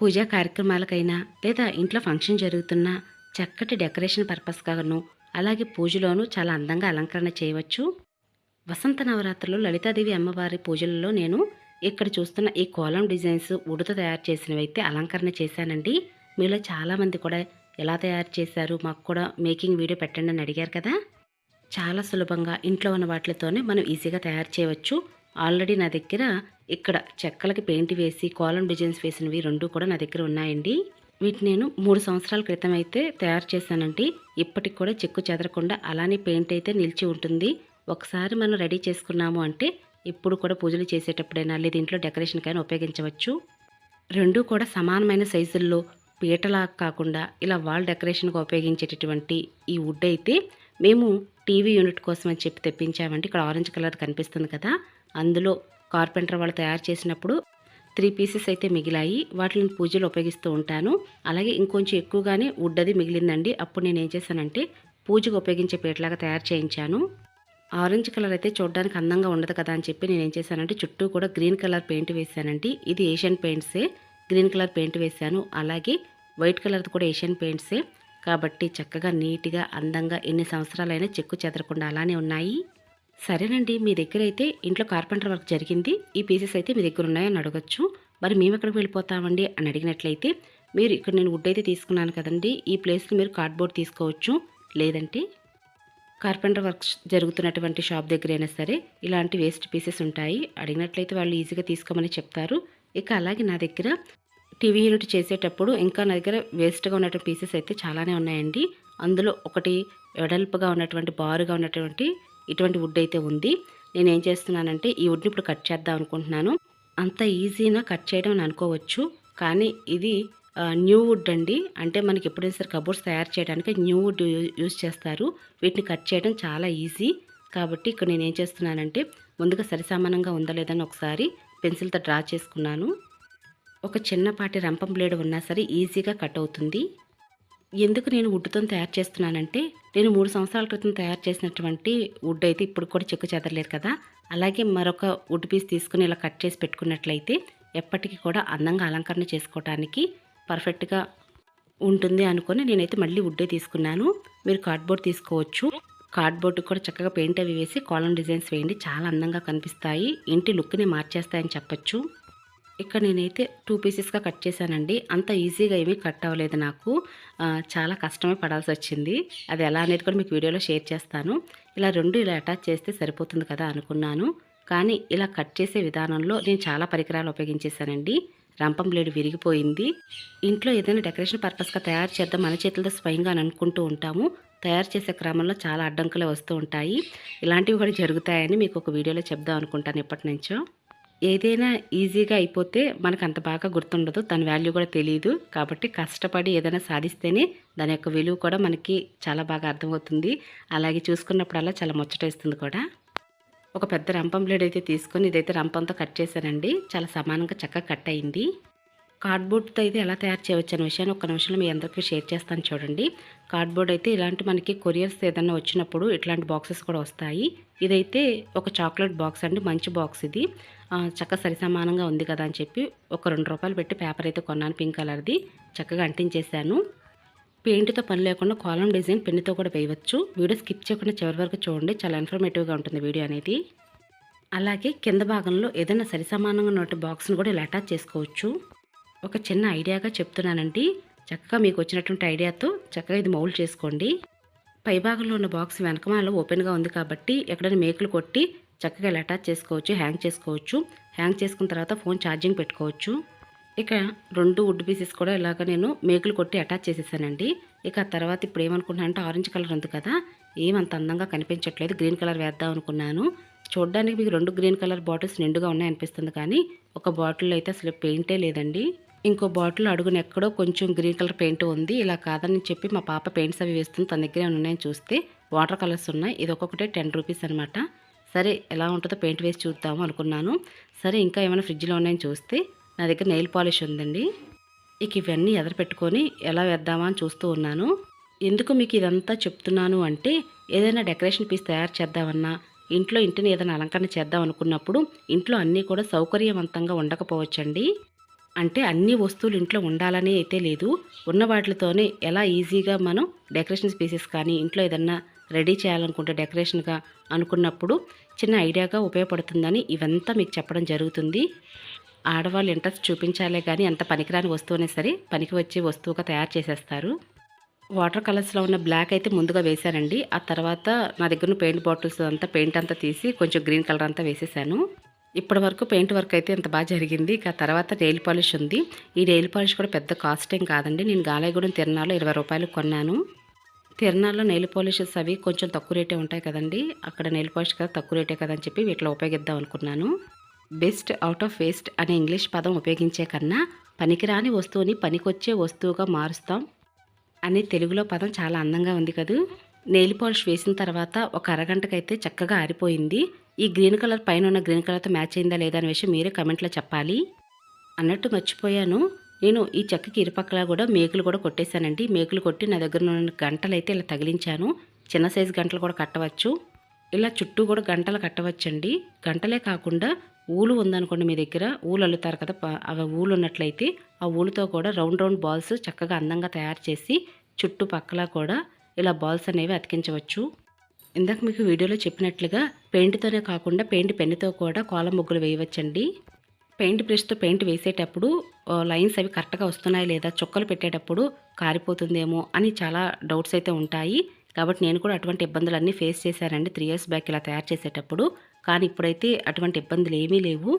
పూజా కార్యక్రమాలకైనా లేదా ఇంట్లో ఫంక్షన్ జరుగుతున్నా చక్కటి డెకరేషన్ పర్పస్గాను అలాగే పూజలోనూ చాలా అందంగా అలంకరణ చేయవచ్చు. వసంత నవరాత్రులు లలితాదేవి అమ్మవారి పూజలలో నేను ఇక్కడ చూస్తున్న ఈ కోలం డిజైన్స్ ఉడుతో తయారు చేసినవి అయితే అలంకరణ చేశానండి. మీలో చాలామంది కూడా ఎలా తయారు చేశారు మాకు కూడా మేకింగ్ వీడియో పెట్టండి అని అడిగారు కదా. చాలా సులభంగా ఇంట్లో ఉన్న వాటితోనే మనం ఈజీగా తయారు చేయవచ్చు. ఆల్రెడీ నా దగ్గర ఇక్కడ చెక్కలకి పెయింట్ వేసి కాలం డిజైన్స్ వేసినవి రెండు కూడా నా దగ్గర ఉన్నాయండి. వీటిని నేను మూడు సంవత్సరాల క్రితం అయితే తయారు చేశానండి. ఇప్పటికి కూడా చెక్కు చెదరకుండా అలానే పెయింట్ అయితే నిలిచి ఉంటుంది. ఒకసారి మనం రెడీ చేసుకున్నాము అంటే ఇప్పుడు కూడా పూజలు చేసేటప్పుడైనా లేదా ఇంట్లో డెకరేషన్కైనా ఉపయోగించవచ్చు. రెండు కూడా సమానమైన సైజుల్లో పీటలా కాకుండా ఇలా వాల్ డెకరేషన్గా ఉపయోగించేటటువంటి ఈ వుడ్ అయితే మేము టీవీ యూనిట్ కోసం అని చెప్పి తెప్పించామంటే ఇక్కడ ఆరెంజ్ కలర్ కనిపిస్తుంది కదా. అందులో కార్పెంటర్ వాళ్ళు తయారు చేసినప్పుడు త్రీ పీసెస్ అయితే మిగిలాయి. వాటిని పూజలు ఉపయోగిస్తూ ఉంటాను. అలాగే ఇంకొంచెం ఎక్కువగానే వుడ్ అది మిగిలిందండి. అప్పుడు నేను ఏం చేశానంటే పూజకు ఉపయోగించే పీటలాగా తయారు చేయించాను. ఆరెంజ్ కలర్ అయితే చూడడానికి అందంగా ఉండదు కదా అని చెప్పి నేను ఏం చేశానంటే చుట్టూ కూడా గ్రీన్ కలర్ పెయింట్ వేశానండి. ఇది ఏషియన్ పెయింట్సే. గ్రీన్ కలర్ పెయింట్ వేశాను. అలాగే వైట్ కలర్ కూడా ఏషియన్ పెయింట్సే. కాబట్టి చక్కగా నీట్గా అందంగా ఎన్ని సంవత్సరాలైనా చెక్కు చెదరకుండా అలానే ఉన్నాయి. సరేనండి మీ దగ్గర అయితే ఇంట్లో కార్పెంటర్ వర్క్ జరిగింది ఈ పీసెస్ అయితే మీ దగ్గర ఉన్నాయని అడగచ్చు. మరి మేము ఎక్కడికి వెళ్ళిపోతామండి అని అడిగినట్లయితే మీరు ఇక్కడ నేను వుడ్ అయితే తీసుకున్నాను కదండి ఈ ప్లేస్లో మీరు కార్డ్బోర్డ్ తీసుకోవచ్చు లేదంటే కార్పెంటర్ వర్క్స్ జరుగుతున్నటువంటి షాప్ దగ్గర అయినా సరే ఇలాంటి వేస్ట్ పీసెస్ ఉంటాయి అడిగినట్లయితే వాళ్ళు ఈజీగా తీసుకోమని చెప్తారు. ఇక అలాగే నా దగ్గర టీవీ యూనిట్ చేసేటప్పుడు ఇంకా నా దగ్గర వేస్ట్గా ఉన్నటువంటి పీసెస్ అయితే చాలానే ఉన్నాయండి. అందులో ఒకటి వెడల్పుగా ఉన్నటువంటి బారుగా ఉన్నటువంటి ఇటువంటి వుడ్ అయితే ఉంది. నేను ఏం చేస్తున్నానంటే ఈ వుడ్ని ఇప్పుడు కట్ చేద్దాం అనుకుంటున్నాను. అంత ఈజీనా కట్ చేయడం అని అనుకోవచ్చు. కానీ ఇది న్యూ వుడ్ అండి. అంటే మనకి ఎప్పుడైనా సరే కబోర్డ్స్ తయారు చేయడానికి న్యూ వుడ్ యూజ్ చేస్తారు. వీటిని కట్ చేయడం చాలా ఈజీ. కాబట్టి ఇక్కడ నేను ఏం చేస్తున్నానంటే ముందుగా సరిసమానంగా ఉందా లేదని ఒకసారి పెన్సిల్తో డ్రా చేసుకున్నాను. ఒక చిన్నపాటి రంపం బ్లేడ్ ఉన్నా సరే ఈజీగా కట్ అవుతుంది. ఎందుకు నేను వుడ్తో తయారు చేస్తున్నానంటే నేను మూడు సంవత్సరాల క్రితం తయారు చేసినటువంటి వుడ్ అయితే ఇప్పుడు కూడా చెక్కు చెదరలేదు కదా. అలాగే మరొక వుడ్ పీస్ తీసుకుని ఇలా కట్ చేసి పెట్టుకున్నట్లయితే ఎప్పటికీ కూడా అందంగా అలంకరణ చేసుకోవడానికి పర్ఫెక్ట్గా ఉంటుంది అనుకొని నేనైతే మళ్ళీ వుడ్డే తీసుకున్నాను. మీరు కార్డ్బోర్డ్ తీసుకోవచ్చు. కార్డ్బోర్డ్ కూడా చక్కగా పెయింట్ అవి వేసి కాలం డిజైన్స్ వేయండి. చాలా అందంగా కనిపిస్తాయి. ఇంటి లుక్ని మార్చేస్తాయని చెప్పచ్చు. ఇక్కడ నేనైతే టూ పీసెస్గా కట్ చేశానండి. అంత ఈజీగా ఏమీ కట్ అవ్వలేదు నాకు. చాలా కష్టమే పడాల్సి వచ్చింది. అది ఎలా అనేది కూడా మీకు వీడియోలో షేర్ చేస్తాను. ఇలా రెండు ఇలా అటాచ్ చేస్తే సరిపోతుంది కదా అనుకున్నాను. కానీ ఇలా కట్ చేసే విధానంలో నేను చాలా పరికరాలు ఉపయోగించేశానండి. రంపం బ్లేడ్ విరిగిపోయింది. ఇంట్లో ఏదైనా డెకరేషన్ పర్పస్గా తయారు చేద్దాం మన చేతులతో స్వయంగా అని అనుకుంటూ ఉంటాము. తయారు చేసే క్రమంలో చాలా అడ్డంకులు వస్తూ ఉంటాయి. ఇలాంటివి కూడా జరుగుతాయని మీకు ఒక వీడియోలో చెప్దాం అనుకుంటాను ఎప్పటి నుంచో. ఏదైనా ఈజీగా అయిపోతే మనకు అంత బాగా గుర్తుండదు దాని వాల్యూ కూడా తెలియదు కాబట్టి కష్టపడి ఏదైనా సాధిస్తేనే దాని యొక్క విలువ కూడా మనకి చాలా బాగా అర్థమవుతుంది. అలాగే చూసుకున్నప్పుడల్లా చాలా ముచ్చటేస్తుంది కూడా. ఒక పెద్ద రంపం బ్లేడ్ అయితే తీసుకొని ఇదైతే రంపంతో కట్ చేశానండి. చాలా సమానంగా చక్కగా కట్ అయింది. కార్డ్బోర్డ్తో అయితే ఎలా తయారు చేయవచ్చు అనే విషయాన్ని ఒక నిమిషంలో మీ అందరికీ షేర్ చేస్తాను చూడండి. కార్డ్బోర్డ్ అయితే ఇలాంటి మనకి కొరియర్స్ ఏదైనా వచ్చినప్పుడు ఇట్లాంటి బాక్సెస్ కూడా వస్తాయి. ఇదైతే ఒక చాక్లెట్ బాక్స్ అండి మంచి బాక్స్ ఇది. చక్క సరిసమానంగా ఉంది కదా అని చెప్పి ఒక రెండు రూపాయలు పెట్టి పేపర్ అయితే కొన్నాను పింక్ కలర్ది. చక్కగా అంటించేశాను. పెయింట్తో పని లేకుండా కాలం డిజైన్ పెన్నుతో కూడా వేయవచ్చు. వీడియో స్కిప్ చేయకుండా చివరి వరకు చూడండి. చాలా ఇన్ఫర్మేటివ్గా ఉంటుంది వీడియో అనేది. అలాగే కింద భాగంలో ఏదైనా సరిసమానంగా ఉన్న బాక్స్ని కూడా ఇలా అటాచ్ చేసుకోవచ్చు. ఒక చిన్న ఐడియాగా చెప్తున్నానండి. చక్కగా మీకు వచ్చినటువంటి ఐడియాతో చక్కగా ఇది మౌల్డ్ చేసుకోండి. పై భాగంలో ఉన్న బాక్స్ వెనకమాల ఓపెన్గా ఉంది కాబట్టి ఎక్కడైనా మేకులు కొట్టి చక్కగా ఇలా అటాచ్ చేసుకోవచ్చు హ్యాంగ్ చేసుకోవచ్చు. హ్యాంగ్ చేసుకున్న తర్వాత ఫోన్ ఛార్జింగ్ పెట్టుకోవచ్చు. ఇక రెండు వుడ్ పీసెస్ కూడా ఇలాగ నేను మేకులు కొట్టి అటాచ్ చేసేసానండి. ఇక ఆ తర్వాత ఇప్పుడు ఏమనుకున్నాను అంటే ఆరెంజ్ కలర్ ఉంది కదా ఏమంత అందంగా కనిపించట్లేదు. గ్రీన్ కలర్ వేద్దాం అనుకున్నాను. చూడడానికి మీకు రెండు గ్రీన్ కలర్ బాటిల్స్ నిండుగా ఉన్నాయి అనిపిస్తుంది కానీ ఒక బాటిల్ అయితే అసలు పెయింటే లేదండి. ఇంకో బాటిల్ అడుగున ఎక్కడో కొంచెం గ్రీన్ కలర్ పెయింట్ ఉంది. ఇలా కాదని చెప్పి మా పాప పెయింట్స్ అవి వేస్తుంది. తన దగ్గర ఉన్నాయని చూస్తే వాటర్ కలర్స్ ఉన్నాయి. ఇది ఒక్కొక్కటే టెన్ రూపీస్ అనమాట సరే ఎలా ఉంటుందో పెయింట్ వేసి చూద్దాము అనుకున్నాను. సరే ఇంకా ఏమైనా ఫ్రిడ్జ్లో ఉన్నాయని చూస్తే నా దగ్గర నెయిల్ పాలిష్ ఉందండి. ఇక ఇవన్నీ ఎదర పెట్టుకొని ఎలా వేద్దామా అని చూస్తూ ఉన్నాను. ఎందుకు మీకు ఇదంతా చెప్తున్నాను అంటే ఏదైనా డెకరేషన్ పీస్ తయారు చేద్దామన్నా ఇంట్లో ఇంటిని ఏదైనా అలంకరణ చేద్దాం అనుకున్నప్పుడు ఇంట్లో అన్నీ కూడా సౌకర్యవంతంగా ఉండకపోవచ్చండి. అంటే అన్ని వస్తువులు ఇంట్లో ఉండాలని అయితే లేదు. ఉన్న వాటితోనే ఎలా ఈజీగా మనం డెకరేషన్ పీసెస్ కానీ ఇంట్లో ఏదన్నా రెడీ చేయాలనుకుంటే డెకరేషన్గా అనుకున్నప్పుడు చిన్న ఐడియాగా ఉపయోగపడుతుందని ఇవంతా మీకు చెప్పడం జరుగుతుంది. ఆడవాళ్ళు ఇంట్రెస్ట్ చూపించాలే కానీ ఎంత పనికిరాని వస్తువునే సరే పనికి వచ్చే వస్తువుగా తయారు చేసేస్తారు. వాటర్ కలర్స్లో ఉన్న బ్లాక్ అయితే ముందుగా వేశానండి. ఆ తర్వాత నా దగ్గర పెయింట్ బాటిల్స్ అంతా పెయింట్ అంతా తీసి కొంచెం గ్రీన్ కలర్ అంతా వేసేసాను. ఇప్పటి వరకు పెయింట్ వర్క్ అయితే ఇంత బాగా జరిగింది. ఇక తర్వాత నెయిల్ పాలిష్ ఉంది. ఈ నెయిల్ పాలిష్ కూడా పెద్ద కాస్ట్ ఏం కాదండి. నేను గాలేగూడెం తిరణాలో ఇరవై రూపాయలు కొన్నాను. తిరణాల్లో నెయిల్ పాలిషెస్ అవి కొంచెం తక్కువ రేటే ఉంటాయి కదండి. అక్కడ నెయిల్ పాలిష్ కదా తక్కువ రేటే కదా అని చెప్పి వీటిలో ఉపయోగిద్దాం అనుకున్నాను. బెస్ట్ అవుట్ ఆఫ్ వేస్ట్ అనే ఇంగ్లీష్ పదం ఉపయోగించే కన్నా పనికిరాని వస్తువుని పనికొచ్చే వస్తువుగా మారుస్తాం అనే తెలుగులో పదం చాలా అందంగా ఉంది కదూ. నెయిల్ పాలిష్ వేసిన తర్వాత ఒక అరగంటకైతే చక్కగా ఆరిపోయింది. ఈ గ్రీన్ కలర్ పైన ఉన్న గ్రీన్ కలర్తో మ్యాచ్ అయిందా లేదా అనే విషయం మీరే కమెంట్లో చెప్పాలి. అన్నట్టు మర్చిపోయాను. నేను ఈ చెక్కకి ఇరుపక్కల కూడా మేకులు కూడా కొట్టేశానండి. మేకులు కొట్టి నా దగ్గర ఉన్న గంటలు అయితే ఇలా తగిలించాను. చిన్న సైజు గంటలు కూడా కట్టవచ్చు. ఇలా చుట్టూ కూడా గంటలు కట్టవచ్చండి. గంటలే కాకుండా ఊలు ఉందనుకోండి మీ దగ్గర ఊలు అల్లుతారు కదా అవి ఊలు ఉన్నట్లయితే ఆ ఊలుతో కూడా రౌండ్ రౌండ్ బాల్స్ చక్కగా అందంగా తయారు చేసి చుట్టుపక్కల కూడా ఇలా బాల్స్ అనేవి అతికించవచ్చు. ఇందాక మీకు వీడియోలో చెప్పినట్లుగా పెయింట్తోనే కాకుండా పెయింట్ పెన్నుతో కూడా కోలం ముగ్గులు వేయవచ్చండి. పెయింట్ బ్రష్తో పెయింట్ వేసేటప్పుడు లైన్స్ అవి కరెక్ట్గా వస్తున్నాయి లేదా చుక్కలు పెట్టేటప్పుడు కారిపోతుందేమో అని చాలా డౌట్స్ అయితే ఉంటాయి. కాబట్టి నేను కూడా అటువంటి ఇబ్బందులన్నీ ఫేస్ చేశానండి. త్రీ ఇయర్స్ బ్యాక్ ఇలా తయారు చేసేటప్పుడు. కానీ ఇప్పుడైతే అటువంటి ఇబ్బందులు ఏమీ లేవు.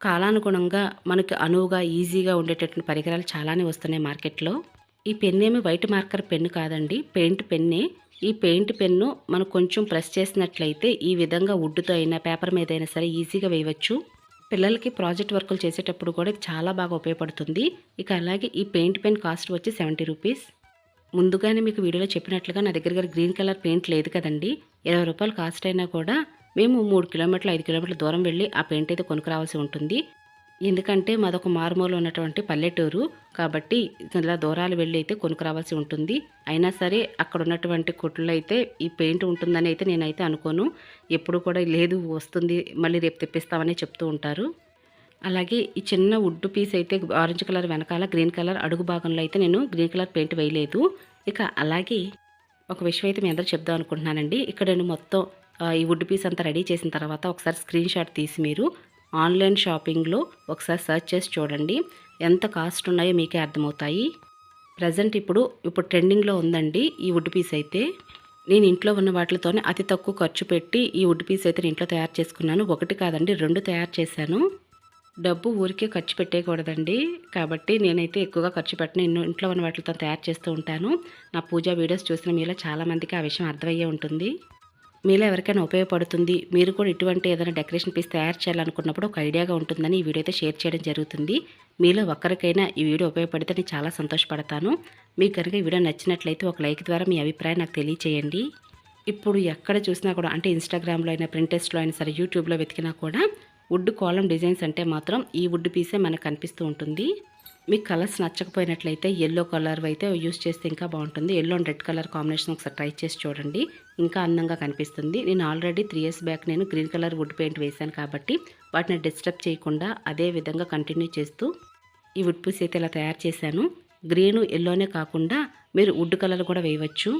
కాలానుగుణంగా మనకి అనువుగా ఈజీగా ఉండేటటువంటి పరికరాలు చాలానే వస్తున్నాయి మార్కెట్లో. ఈ పెన్ ఏమి వైట్ మార్కర్ పెన్ను కాదండి. పెయింట్ పెన్నే. ఈ పెయింట్ పెన్ను మనం కొంచెం ప్రెస్ చేసినట్లయితే ఈ విధంగా వుడ్తో అయినా పేపర్ మీద అయినా సరే ఈజీగా వేయవచ్చు. పిల్లలకి ప్రాజెక్ట్ వర్కులు చేసేటప్పుడు కూడా చాలా బాగా ఉపయోగపడుతుంది. ఇక అలాగే ఈ పెయింట్ పెన్ కాస్ట్ వచ్చి సెవెంటీ రూపీస్. ముందుగానే మీకు వీడియోలో చెప్పినట్లుగా నా దగ్గర దగ్గర గ్రీన్ కలర్ పెయింట్ లేదు కదండి. ఇరవై రూపాయలు కాస్ట్ అయినా కూడా మేము మూడు కిలోమీటర్లు ఐదు కిలోమీటర్ల దూరం వెళ్ళి ఆ పెయింట్ అయితే కొనుక్కురావాల్సి ఉంటుంది. ఎందుకంటే మాదొక మారుమూల ఉన్నటువంటి పల్లెటూరు కాబట్టి ఇలా దూరాలు వెళ్ళి అయితే కొనుక్కురావాల్సి ఉంటుంది. అయినా సరే అక్కడ ఉన్నటువంటి కొట్లు అయితే ఈ పెయింట్ ఉంటుందని అయితే నేనైతే అనుకోను. ఎప్పుడు కూడా లేదు వస్తుంది మళ్ళీ రేపు తెప్పిస్తామని చెప్తూ ఉంటారు. అలాగే ఈ చిన్న వుడ్ పీస్ అయితే ఆరెంజ్ కలర్ వెనకాల గ్రీన్ కలర్ అడుగు భాగంలో అయితే నేను గ్రీన్ కలర్ పెయింట్ వేయలేదు. ఇక అలాగే ఒక విషయం అయితే మీ అందరూ చెప్దాం అనుకుంటున్నానండి. ఇక్కడ నేను మొత్తం ఈ వుడ్ పీస్ అంతా రెడీ చేసిన తర్వాత ఒకసారి స్క్రీన్ షాట్ తీసి మీరు ఆన్లైన్ షాపింగ్లో ఒకసారి సెర్చ్ చేసి చూడండి. ఎంత కాస్ట్ ఉన్నాయో మీకే అర్థమవుతాయి. ప్రజెంట్ ఇప్పుడు ఇప్పుడు ట్రెండింగ్లో ఉందండి ఈ వుడ్ పీస్ అయితే. నేను ఇంట్లో ఉన్న వాటితోనే అతి తక్కువ ఖర్చు పెట్టి ఈ వుడ్ పీస్ అయితే నేను ఇంట్లో తయారు చేసుకున్నాను. ఒకటి కాదండి రెండు తయారు చేశాను. డబ్బు ఊరికే ఖర్చు పెట్టేయకూడదండి. కాబట్టి నేనైతే ఎక్కువగా ఖర్చు పెట్టిన. ఎన్నో ఇంట్లో ఉన్న వాటితో తయారు చేస్తూ ఉంటాను. నా పూజా వీడియోస్ చూసిన మీలో చాలామందికి ఆ విషయం అర్థమయ్యే ఉంటుంది. మీలో ఎవరికైనా ఉపయోగపడుతుంది మీరు కూడా ఇటువంటి ఏదైనా డెకరేషన్ పీస్ తయారు చేయాలనుకున్నప్పుడు ఒక ఐడియాగా ఉంటుందని ఈ వీడియో అయితే షేర్ చేయడం జరుగుతుంది. మీలో ఒక్కరికైనా ఈ వీడియో ఉపయోగపడితే నేను చాలా సంతోషపడతాను. మీకు కనుక ఈ వీడియో నచ్చినట్లయితే ఒక లైక్ ద్వారా మీ అభిప్రాయం నాకు తెలియచేయండి. ఇప్పుడు ఎక్కడ చూసినా కూడా అంటే ఇన్స్టాగ్రామ్లో అయినా ప్రింటెస్ట్లో అయినా సరే యూట్యూబ్లో వెతికినా కూడా వుడ్ కాలం డిజైన్స్ అంటే మాత్రం ఈ వుడ్ పీసే మనకు కనిపిస్తూ ఉంటుంది. మీకు కలర్స్ నచ్చకపోయినట్లయితే ఎల్లో కలర్ అయితే యూస్ చేస్తే ఇంకా బాగుంటుంది. Yellow and red colour combination ఒకసారి ట్రై చేసి చూడండి. ఇంకా అందంగా కనిపిస్తుంది. నేను ఆల్రెడీ త్రీ ఇయర్స్ బ్యాక్ నేను గ్రీన్ కలర్ వుడ్ పెయింట్ వేశాను కాబట్టి వాటిని డిస్టర్బ్ చేయకుండా అదే విధంగా కంటిన్యూ చేస్తూ ఈ వుడ్ పూస్ అయితే ఇలా తయారు చేశాను. గ్రీను ఎల్లోనే కాకుండా మీరు వుడ్ కలర్ కూడా వేయవచ్చు.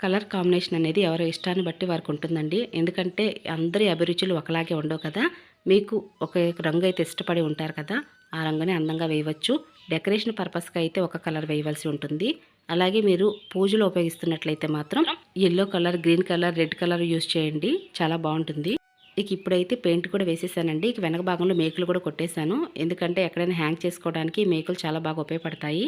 కలర్ కాంబినేషన్ అనేది ఎవరి ఇష్టాన్ని బట్టి వారికి ఉంటుందండి. ఎందుకంటే అందరి అభిరుచులు ఒకలాగే ఉండవు కదా. మీకు ఒక రంగు అయితే ఇష్టపడి ఉంటారు కదా. ఆ రంగుని అందంగా వేయవచ్చు. డెకరేషన్ పర్పస్కి అయితే ఒక కలర్ వేయవలసి ఉంటుంది. అలాగే మీరు పూజలో ఉపయోగిస్తున్నట్లయితే మాత్రం yellow colour green colour red colour use చేయండి. చాలా బాగుంటుంది. ఇక ఇప్పుడైతే పెయింట్ కూడా వేసేసానండి. ఇక వెనక భాగంలో మేకులు కూడా కొట్టేశాను. ఎందుకంటే ఎక్కడైనా హ్యాంగ్ చేసుకోవడానికి మేకులు చాలా బాగా ఉపయోగపడతాయి.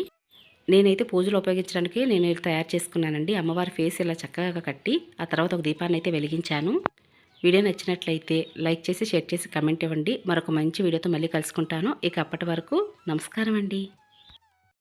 నేనైతే పూజలు ఉపయోగించడానికి నేను తయారు చేసుకున్నానండి. అమ్మవారి ఫేస్ ఇలా చక్కగా కట్టి ఆ తర్వాత ఒక దీపాన్ని అయితే వెలిగించాను. వీడియో నచ్చినట్లయితే లైక్ చేసి షేర్ చేసి కమెంట్ ఇవ్వండి. మరొక మంచి వీడియోతో మళ్ళీ కలుసుకుంటాను. ఇక అప్పటి వరకు నమస్కారం అండి.